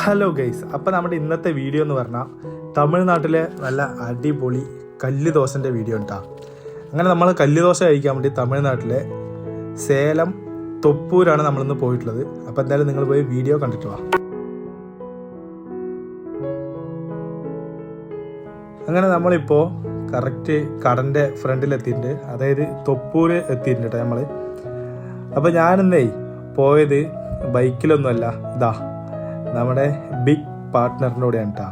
Hello guys അപ്പം നമ്മുടെ ഇന്നത്തെ വീഡിയോ എന്ന് പറഞ്ഞാൽ തമിഴ്നാട്ടിലെ നല്ല അടിപൊളി കല്ല് ദോശന്റെ വീഡിയോ ഉണ്ടാ അങ്ങനെ നമ്മൾ കല്ല് ദോശ കഴിക്കാൻ വേണ്ടി തമിഴ്നാട്ടിലെ സേലം തൊപ്പൂരാണ് നമ്മളിന്ന് പോയിട്ടുള്ളത്. അപ്പോൾ എന്തായാലും നിങ്ങൾ പോയി വീഡിയോ കണ്ടിട്ട് വാ. അങ്ങനെ നമ്മളിപ്പോൾ കറക്റ്റ് കടന്റെ ഫ്രണ്ടിൽ എത്തിയിട്ടുണ്ട്. അതായത് തൊപ്പൂര് എത്തിയിട്ടുണ്ട് കേട്ടോ നമ്മൾ അപ്പോൾ ഞാനിന്നേ പോയത് ബൈക്കിലൊന്നുമല്ല ഇതാ നമ്മുടെ ബിഗ് പാർട്ട്ണറിന്റെ കൂടെയാണ് കേട്ടോ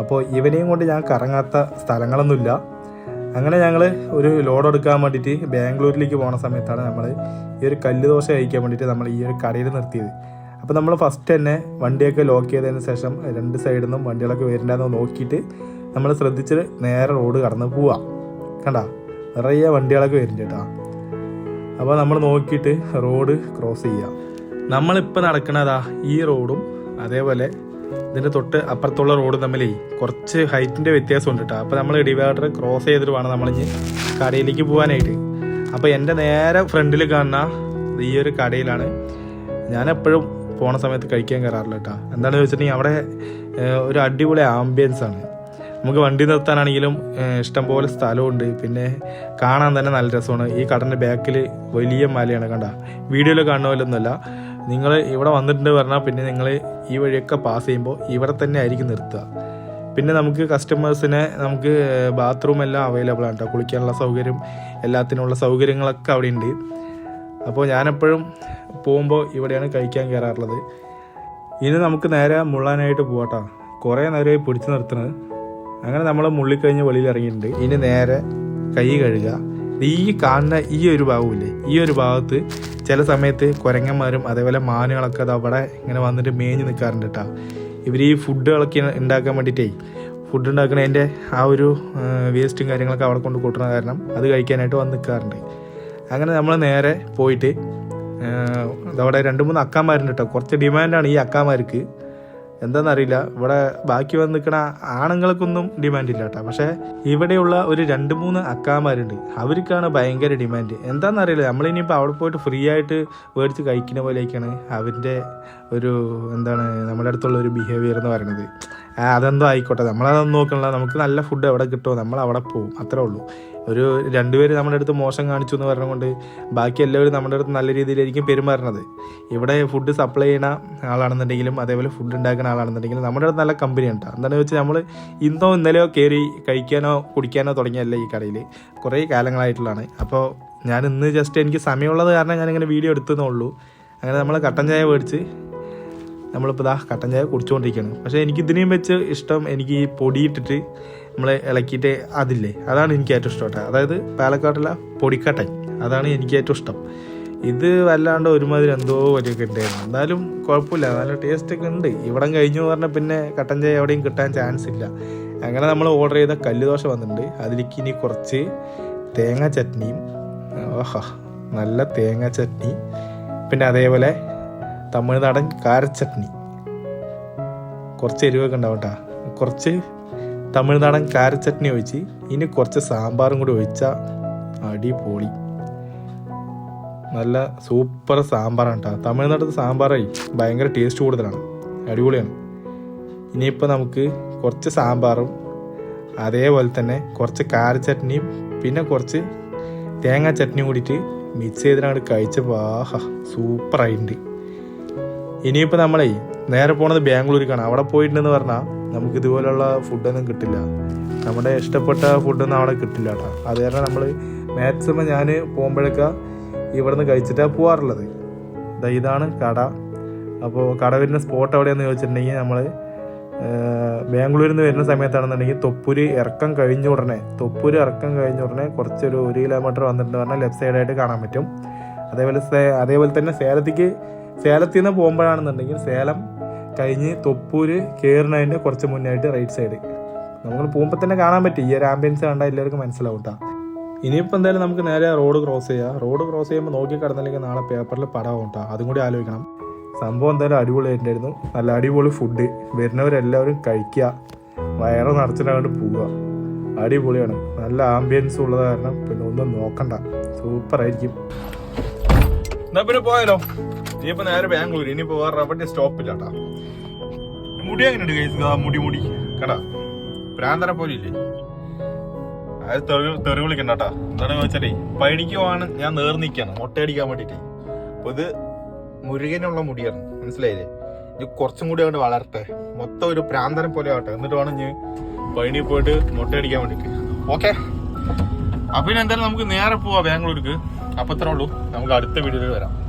അപ്പോൾ ഇവനെയും കൊണ്ട് ഞാൻ കറങ്ങാത്ത സ്ഥലങ്ങളൊന്നുമില്ല. അങ്ങനെ ഞങ്ങൾ ഒരു ലോഡ് എടുക്കാൻ വേണ്ടിയിട്ട് ബാംഗ്ലൂരിലേക്ക് പോണ സമയത്താണ് നമ്മൾ ഈ ഒരു കല്ല് ദോശ കഴിക്കാൻ വേണ്ടിയിട്ട് നമ്മൾ ഈ ഒരു കടയിൽ നിർത്തിയത്. അപ്പോൾ നമ്മൾ ഫസ്റ്റ് തന്നെ വണ്ടിയൊക്കെ ലോക്ക് ചെയ്തതിന് ശേഷം രണ്ട് സൈഡിൽ നിന്നും വണ്ടികളൊക്കെ വരുന്നുണ്ടെന്ന് നോക്കിയിട്ട് നമ്മൾ ശ്രദ്ധിച്ച് നേരെ റോഡ് കടന്ന് പോവാം. കണ്ട? നിറയെ വണ്ടികളൊക്കെ വരുന്നുണ്ട് കേട്ടോ അപ്പോൾ നമ്മൾ നോക്കിയിട്ട് റോഡ് ക്രോസ് ചെയ്യാം. നമ്മളിപ്പോൾ നടക്കണതാ ഈ റോഡും അതേപോലെ ഇതിന്റെ തൊട്ട് അപ്പുറത്തുള്ള റോഡ് തമ്മിലേ കുറച്ച് ഹൈറ്റിന്റെ വ്യത്യാസം ഉണ്ട് കേട്ടോ അപ്പോൾ നമ്മൾ ഡിവൈഡർ ക്രോസ് ചെയ്തിട്ട് വേണം നമ്മളിഞ്ഞ് കടയിലേക്ക് പോകാനായിട്ട് അപ്പോൾ എന്റെ നേരെ ഫ്രണ്ടിൽ കാണുന്ന ഈ ഒരു കടയിലാണ് ഞാൻ എപ്പോഴും പോണ സമയത്ത് കഴിക്കാൻ കയറാറില്ല കേട്ടോ എന്താണെന്ന് വെച്ചിട്ടുണ്ടെങ്കിൽ അവിടെ ഒരു അടിപൊളി ആംബിയൻസ് ആണ്. നമുക്ക് വണ്ടി നിർത്താനാണെങ്കിലും ഇഷ്ടംപോലെ സ്ഥലമുണ്ട്. പിന്നെ കാണാൻ തന്നെ നല്ല രസമാണ്. ഈ കടന്റെ ബാക്കിൽ വലിയ മലയാണ് കണ്ട. വീഡിയോയിൽ കാണുന്ന പോലെ ഒന്നുമല്ല നിങ്ങൾ ഇവിടെ വന്നിട്ടുണ്ട് പറഞ്ഞാൽ പിന്നെ നിങ്ങൾ ഈ വഴിയൊക്കെ പാസ് ചെയ്യുമ്പോൾ ഇവിടെ തന്നെ ആയിരിക്കും നിർത്തുക. പിന്നെ നമുക്ക് കസ്റ്റമേഴ്സിനെ നമുക്ക് ബാത്റൂം എല്ലാം അവൈലബിൾ ആണ് കേട്ടോ കുളിക്കാനുള്ള സൗകര്യം എല്ലാത്തിനുള്ള സൗകര്യങ്ങളൊക്കെ അവിടെ ഉണ്ട് അപ്പോൾ ഞാനെപ്പോഴും പോകുമ്പോൾ ഇവിടെയാണ് കഴിക്കാൻ കയറാറുള്ളത് ഇനി നമുക്ക് നേരെ മുള്ളാനായിട്ട് പോകട്ടോ കുറേ നേരമായി പിടിച്ചു നിർത്തുന്നത് അങ്ങനെ നമ്മൾ മുള്ളിക്കഴിഞ്ഞ് വെളിയിൽ ഇറങ്ങിയിട്ടുണ്ട്. ഇനി നേരെ കൈ കഴുകുക. ഈ കാണുന്ന ഈ ഒരു ഭാഗമില്ലേ? ഈ ഒരു ഭാഗത്ത് ചില സമയത്ത് കുരങ്ങന്മാരും അതേപോലെ മാനുകളൊക്കെ അത് അവിടെ ഇങ്ങനെ വന്നിട്ട് മേഞ്ഞ് നിൽക്കാറുണ്ട് കേട്ടോ ഇവർ ഈ ഫുഡുകളൊക്കെ ഉണ്ടാക്കാൻ വേണ്ടിയിട്ടേ ഫുഡ് ഉണ്ടാക്കുന്നതിന്റെ ആ ഒരു വേസ്റ്റും കാര്യങ്ങളൊക്കെ അവിടെ കൊണ്ട് കൂട്ടുന്ന കാരണം അത് കഴിക്കാനായിട്ട് വന്ന് നിൽക്കാറുണ്ട് അങ്ങനെ നമ്മൾ നേരെ പോയിട്ട് അവിടെ രണ്ട് മൂന്ന് അക്കാമാരുണ്ട് കേട്ടോ കുറച്ച് ഡിമാൻഡാണ് ഈ അക്കാമാർക്ക് എന്താണെന്നറിയില്ല ഇവിടെ ബാക്കി വന്ന് നിൽക്കണ ആണുങ്ങൾക്കൊന്നും ഡിമാൻഡ് ഇല്ല കേട്ടോ പക്ഷേ ഇവിടെയുള്ള ഒരു രണ്ട് മൂന്ന് അക്കാമാരുണ്ട് അവർക്കാണ് ഭയങ്കര ഡിമാൻഡ് എന്താണെന്നറിയില്ല നമ്മളിനിയിപ്പോൾ അവിടെ പോയിട്ട് ഫ്രീ ആയിട്ട് മേടിച്ച് കഴിക്കുന്ന പോലെയൊക്കെയാണ് അവരുടെ ഒരു എന്താണ് നമ്മുടെ അടുത്തുള്ള ഒരു ബിഹേവിയർ എന്ന് പറയുന്നത്. അതെന്തോ ആയിക്കോട്ടെ. നമ്മളതൊന്നും നോക്കണില്ല. നമുക്ക് നല്ല ഫുഡ് എവിടെ കിട്ടുമോ നമ്മൾ അവിടെ പോകും അത്രേ ഉള്ളൂ. ഒരു രണ്ടുപേര് നമ്മുടെ അടുത്ത് മോശം കാണിച്ചു എന്ന് പറഞ്ഞുകൊണ്ട് ബാക്കി എല്ലാവരും നമ്മുടെ അടുത്ത് നല്ല രീതിയിലായിരിക്കും പെരുമാറുന്നത്. ഇവിടെ ഫുഡ് സപ്ലൈ ചെയ്യുന്ന ആളാണെന്നുണ്ടെങ്കിലും അതേപോലെ ഫുഡ് ഉണ്ടാക്കുന്ന ആളാണെന്നുണ്ടെങ്കിലും നമ്മുടെ അടുത്ത് നല്ല കമ്പനി ഉണ്ട്. എന്താണെന്ന് വെച്ചാൽ നമ്മൾ ഇന്നോ ഇന്നലെയോ കയറി കഴിക്കാനോ കുടിക്കാനോ തുടങ്ങിയല്ല ഈ കടയിൽ കുറേ കാലങ്ങളായിട്ടുള്ളതാണ്. അപ്പോൾ ഞാൻ ഇന്ന് ജസ്റ്റ് എനിക്ക് സമയമുള്ളത് കാരണം ഞാനിങ്ങനെ വീഡിയോ എടുത്തതേ അങ്ങനെ നമ്മൾ കട്ടൻ ചായ മേടിച്ച് നമ്മളിപ്പോൾ ഇതാ കട്ടൻ ചായ കുടിച്ചുകൊണ്ടിരിക്കുകയാണ് പക്ഷേ എനിക്ക് ഇതിനെയും വെച്ച് ഇഷ്ടം എനിക്ക് ഈ പൊടിയിട്ടിട്ട് നമ്മൾ ഇളക്കിയിട്ട് അതില്ലേ? അതാണ് എനിക്ക് ഏറ്റവും ഇഷ്ടം കേട്ടോ. അതായത് പാലക്കാട്ടിലെ പൊടിക്കട്ടൻ. അതാണ് എനിക്ക് ഏറ്റവും ഇഷ്ടം. ഇത് വല്ലാണ്ട് ഒരുമാതിരി എന്തോ വലിയൊക്കെ ഉണ്ടായിരുന്നു എന്നാലും കുഴപ്പമില്ല. നല്ല ടേസ്റ്റ് ഒക്കെ ഉണ്ട്. ഇവിടം കഴിഞ്ഞു പറഞ്ഞാൽ പിന്നെ കട്ടൻ ചായ എവിടെയും കിട്ടാൻ ചാൻസ് ഇല്ല. അങ്ങനെ നമ്മൾ ഓർഡർ ചെയ്ത കല്ലുദോശ വന്നിട്ടുണ്ട്. അതിലേക്ക് ഇനി കുറച്ച് തേങ്ങ ചട്നിയും. ഓഹ നല്ല തേങ്ങ ചട്നി. പിന്നെ അതേപോലെ തമിഴ്നാടൻ കാരച്ചട്നി. കുറച്ച് എരിവൊക്കെ ഉണ്ടാവും കേട്ടോ കുറച്ച് തമിഴ്നാടൻ കാരച്ചട്നി ഒഴിച്ച് ഇനി കുറച്ച് സാമ്പാറും കൂടി ഒഴിച്ചാൽ അടിപൊളി. നല്ല സൂപ്പർ സാമ്പാറാണ് കേട്ടോ തമിഴ്നാട്ടിൽ സാമ്പാറായി ഭയങ്കര ടേസ്റ്റ് കൂടുതലാണ്. അടിപൊളിയാണ്. ഇനിയിപ്പോൾ നമുക്ക് കുറച്ച് സാമ്പാറും അതേപോലെ തന്നെ കുറച്ച് കാരച്ചട്നിയും പിന്നെ കുറച്ച് തേങ്ങാ ചട്നിയും കൂടിയിട്ട് മിക്സ് ചെയ്തിട്ടാണ് കഴിച്ചപ്പോൾ ആഹാ സൂപ്പറായിട്ടുണ്ട്. ഇനിയിപ്പോൾ നമ്മളേ നേരെ പോണത് ബാംഗ്ലൂരിക്കാണ് അവിടെ പോയിട്ടുണ്ടെന്ന് പറഞ്ഞാൽ നമുക്ക് ഇതുപോലുള്ള ഫുഡൊന്നും കിട്ടില്ല. നമ്മുടെ ഇഷ്ടപ്പെട്ട ഫുഡൊന്നും അവിടെ കിട്ടില്ല കേട്ടോ. അത് കാരണം നമ്മൾ മാക്സിമം ഞാൻ പോകുമ്പോഴൊക്കെ ഇവിടുന്ന് കഴിച്ചിട്ടാണ് പോകാറുള്ളത് ഇതാണ് കട. അപ്പോൾ കട വരുന്ന സ്പോട്ട് എവിടെയാണെന്ന് ചോദിച്ചിട്ടുണ്ടെങ്കിൽ നമ്മൾ ബാംഗ്ലൂരിൽ നിന്ന് വരുന്ന സമയത്താണെന്നുണ്ടെങ്കിൽ തൊപ്പൂര് ഇറക്കം കഴിഞ്ഞ ഉടനെ തൊപ്പൂര് ഇറക്കം കഴിഞ്ഞ ഉടനെ കുറച്ചൊരു ഒരു കിലോമീറ്റർ വന്നിട്ടുണ്ട് പറഞ്ഞാൽ ലെഫ്റ്റ് സൈഡായിട്ട് കാണാൻ പറ്റും. അതേപോലെ അതേപോലെ തന്നെ സേലത്തേക്ക് സേലത്തിൽ നിന്ന് പോകുമ്പോഴാണെന്നുണ്ടെങ്കിൽ സേലം കഴിഞ്ഞ് തൊപ്പൂര് കയറുന്നതിന്റെ കുറച്ച് മുന്നായിട്ട് റൈറ്റ് സൈഡ് നമ്മൾ പോകുമ്പോൾ തന്നെ കാണാൻ പറ്റും. ഈ ഒരു ആംബിയൻസ് കണ്ടാൽ എല്ലാവർക്കും മനസ്സിലാവും കേട്ടോ ഇനിയിപ്പോൾ എന്തായാലും നമുക്ക് നേരെ റോഡ് ക്രോസ് ചെയ്യാം. റോഡ് ക്രോസ് ചെയ്യുമ്പോൾ നോക്കി കിടന്നില്ലെങ്കിൽ നാളെ പേപ്പറിൽ പടമാവും കേട്ടോ അതും കൂടി ആലോചിക്കണം. സംഭവം എന്തായാലും അടിപൊളിയായിട്ടുണ്ടായിരുന്നു. നല്ല അടിപൊളി ഫുഡ് വരുന്നവരെല്ലാവരും കഴിക്കുക വയറ് നിറച്ചിട്ടാണ്ട് പോവുക. അടിപൊളിയാണ്. നല്ല ആംബിയൻസ് ഉള്ളത് കാരണം പിന്നെ ഒന്നും നോക്കണ്ട. സൂപ്പർ ആയിരിക്കും. എന്നാ പിന്നെ പോയാലോ? ഇനിയിപ്പോ നേരെ ബാംഗ്ലൂർ ഇനിയിപ്പോ വേറെ അവിടെ സ്റ്റോപ്പില്ല കേട്ടാ മുടി എങ്ങനെയുണ്ട് കേസ് മുടി മുടി. കടാ പ്രാന്തനെ പോലെ ഇല്ലേ? അത് തെറി തെറി വിളിക്കണ്ട കേട്ടാ എന്താണെന്ന് വെച്ചാലേ പോവാണ് ഞാൻ നേർ നിൽക്കാണ് മുട്ടയടിക്കാൻ വേണ്ടിട്ടേ. അപ്പൊ ഇത് മുരുകനുള്ള മുടിയാണ്. മനസ്സിലായില്ലേ? ഇത് കുറച്ചും കൂടി അങ്ങോട്ട് വളരട്ടെ. മൊത്തം ഒരു പ്രാന്തനെ പോലെ ആവട്ടെ. എന്നിട്ട് വേണം ഞാൻ പഴനി പോയിട്ട് മുട്ടയടിക്കാൻ വേണ്ടിട്ട്. ഓക്കെ. അപ്പൊ എന്തായാലും നമുക്ക് നേരെ പോവാ ബാംഗ്ലൂർക്ക്. അപ്പൊ ഇത്രേ ഉള്ളൂ. നമുക്ക് അടുത്ത വീഡിയോയിൽ വരാം.